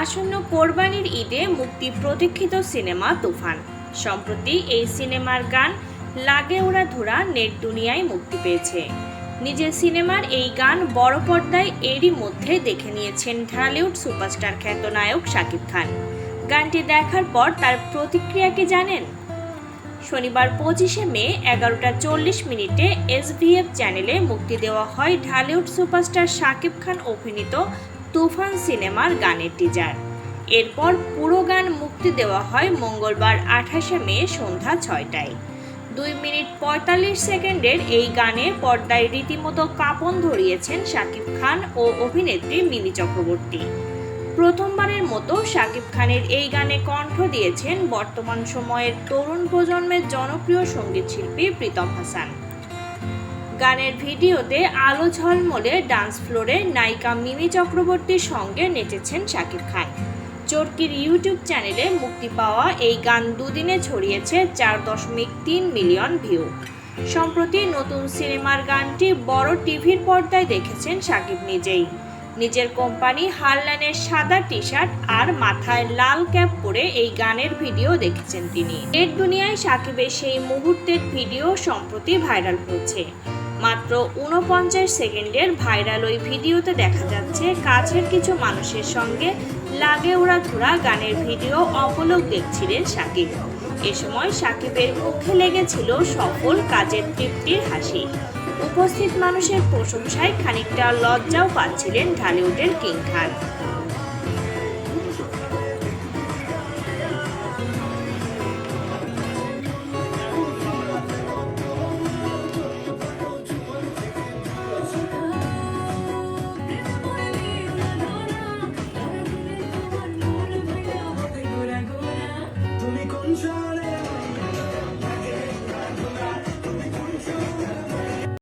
আসন্ন কোরবানির ঈদে মুক্তি প্রতীক্ষিত সিনেমা তুফান। সম্প্রতি এই সিনেমার গান লাগে ওরা ধুরা নেট দুনিয়ায় মুক্তি পেয়েছে। নিজের সিনেমার এই গান বড় পর্দায় এরই মধ্যে দেখে নিয়েছেন ঢালিউড সুপারস্টার খ্যাত নায়ক শাকিব খান। গানটি দেখার পর তার প্রতিক্রিয়া কি জানেন? শনিবার পঁচিশে মে, এগারোটা চল্লিশ মিনিটে এসভিএফ চ্যানেলে মুক্তি দেওয়া হয় ঢালিউড সুপারস্টার শাকিব খান অভিনীত তুফান সিনেমার গানের টিজার এরপর পুরো গান মুক্তি দেওয়া হয় মঙ্গলবার আঠাশে মে সন্ধ্যা ছয়টায়। দুই মিনিট পঁয়তাল্লিশ সেকেন্ডের এই গানে পর্দায় রীতিমতো কাঁপন ধরিয়েছেন শাকিব খান ও অভিনেত্রী মিমি চক্রবর্তী। প্রথমবারের মতো শাকিব খানের এই গানে কণ্ঠ দিয়েছেন বর্তমান সময়ের তরুণ প্রজন্মের জনপ্রিয় সংগীত শিল্পী প্রীতম হাসান। গানের ভিডিওতে আলো ঝলমলে ডান্স ফ্লোরে নায়িকা মিমি চক্রবর্তীর সঙ্গে নেচেছেন শাকিব খান। চরকির ইউটিউব চ্যানেলে মুক্তি পাওয়া এই গান দুদিনে ছড়িয়েছে চার দশমিক তিন মিলিয়ন ভিউ। সম্প্রতি নতুন সিনেমার গানটি বড় টিভির পর্দায় দেখেছেন শাকিব নিজেই। নিজের কোম্পানি হারলানের সাদা টি শার্ট আর মাথায় লাল ক্যাপ পরে এই গানের ভিডিও দেখেছেন তিনি। এর দুনিয়ায় সাকিবের সেই মুহূর্তের ভিডিও সম্প্রতি ভাইরাল হচ্ছে মাত্র উনপঞ্চাশ সেকেন্ডের ভাইরাল ওই ভিডিওতে দেখা যাচ্ছে কাছের কিছু মানুষের সঙ্গে লাগে ওরা ধরা গানের ভিডিও অপলক দেখছিলেন সাকিব। এ সময় সাকিবের মুখে লেগেছিল সফল কাজের তৃপ্তির হাসি। উপস্থিত মানুষের প্রশংসায় খানিকটা লজ্জাও পাচ্ছিলেন ঢালিউডের কিং খান।